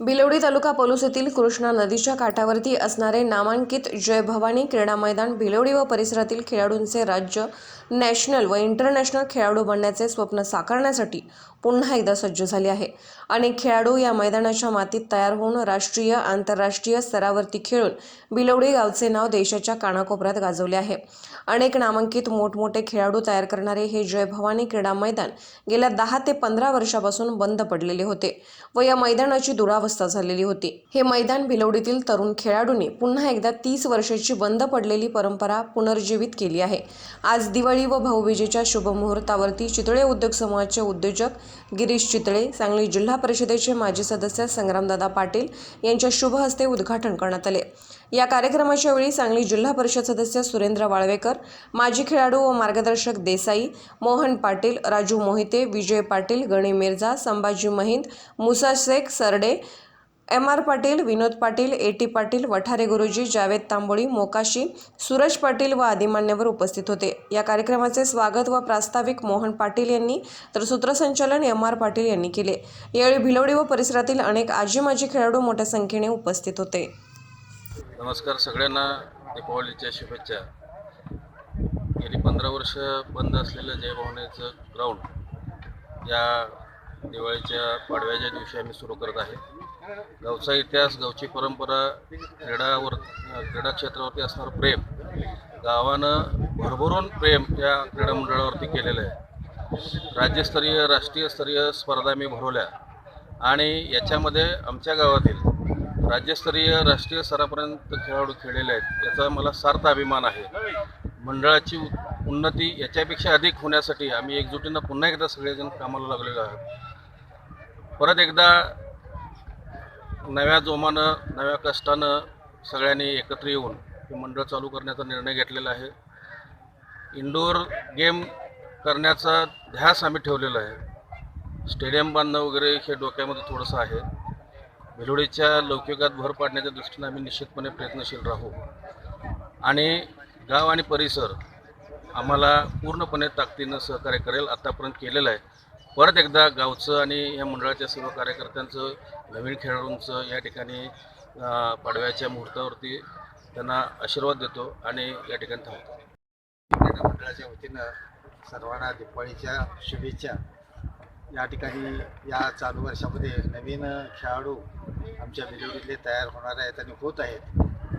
बिलवडी तालुका पलूस येथील कृष्णा नदीच्या काठावरती असणारे नामांकित जय भवानी क्रीडा मैदान बिलवडी व परिसरातील खेळाडूंचे राज्य नॅशनल व इंटरनॅशनल खेळाडू बनण्याचे स्वप्न साकारण्यासाठी पुन्हा एकदा सज्ज झाले आहे. अनेक खेळाडू या मैदानाच्या मातीत तयार होऊन राष्ट्रीय आंतरराष्ट्रीय स्तरावरती खेळून बिलवडी गावचे नाव देशाच्या कानाकोपऱ्यात गाजवले आहे. अनेक नामांकित मोठमोठे खेळाडू तयार करणारे हे जय भवानी क्रीडा मैदान गेल्या दहा ते पंधरा वर्षापासून बंद पडलेले होते व या मैदानाची अवस्था झालेली होती. हे मैदान भिलवडीतील तरुण खेळाडूंनी पुन्हा एकदा तीस वर्षाची बंद पडलेली परंपरा पुनर्जीवित केली आहे. आज दिवाळी व भाऊबीजेच्या शुभमुहूर्तावरती चितळे उद्योग समूहाचे उद्योजक गिरीश चितळे सांगली जिल्हा परिषदेचे माजी सदस्य संग्रामदादा पाटील यांच्या शुभ हस्ते उद्घाटन करण्यात आले. या कार्यक्रमाच्या वेळी सांगली जिल्हा परिषद सदस्य सुरेंद्र वाळवेकर माजी खेळाडू व मार्गदर्शक Desai Mohan Patil Raju Mohite Vijay Patil Gane Mirza Sambhaji Mahind Musa Shaikh Sarde M R Patil Vinod Patil A T Patil Vathare Guruji Javed Tamboli Mokashi Suraj Patil व आदी मान्यवर उपस्थित होते. या कार्यक्रमाचे स्वागत व प्रास्ताविक मोहन पाटील यांनी तर सूत्रसंचालन एम आर पाटील यांनी केले. यावेळी भिलवडी व परिसरातील अनेक आजी माजी खेळाडू मोठ्या संख्येने उपस्थित होते. नमस्कार सगळ्यांना दीपावलीच्या शुभेच्छा. गेली पंधरा वर्ष बंद असलेलं जयभवानीचं ग्राउंड या दिवाळीच्या पाडव्याच्या दिवशी आम्ही सुरू करत आहे. गावचा इतिहास गावची परंपरा क्रीडावर क्रीडा क्षेत्रावरती असणारं प्रेम गावानं भरभरून प्रेम या क्रीडा मंडळावरती केलेलं आहे. राज्यस्तरीय राष्ट्रीय स्तरीय स्पर्धा आम्ही भरवल्या आणि याच्यामध्ये आमच्या गावातील राज्यस्तरीय राष्ट्रीय स्तरापर्यंत खेळाडू खेळलेले आहेत याचा मला सार्थ अभिमान आहे. मंडळाची उ- उन्नती याच्यापेक्षा अधिक होण्यासाठी आम्ही एकजुटीनं पुन्हा एकदा सगळेजण कामाला लागलेलो आहोत. परत एकदा नव्या जोमानं नव्या कष्टानं सगळ्यांनी एकत्र येऊन हे मंडळ चालू करण्याचा निर्णय घेतलेला आहे. इंडोर गेम करण्याचा ध्यास आम्ही ठेवलेला आहे. स्टेडियम बांधणं वगैरे हे डोक्यामध्ये थोडंसं आहे. भिलोडीच्या लौकिकात भर पाडण्याच्या दृष्टीने आम्ही निश्चितपणे प्रयत्नशील राहू. आणि गाव आणि परिसर आम्हाला पूर्णपणे ताकदीनं सहकार्य करेल आत्तापर्यंत केलेलं आहे. परत एकदा गावचं आणि या मंडळाच्या सर्व कार्यकर्त्यांचं नवीन खेळाडूंचं या ठिकाणी पडव्याच्या पाडव्याच्या मुहूर्तावरती त्यांना आशीर्वाद देतो आणि या ठिकाणी थांबतो. क्रीडा मंडळाच्या वतीनं सर्वांना दिवाळीच्या शुभेच्छा. या ठिकाणी या चालू वर्षामध्ये नवीन खेळाडू आमच्या बिलोडीतले तयार होणार आहेत आणि होत आहेत.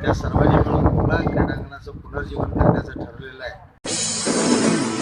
त्या सर्वांनी मिळून पुन्हा क्रीडांगणाचं पुनर्जीवन करण्याचं ठरवलेलं आहे.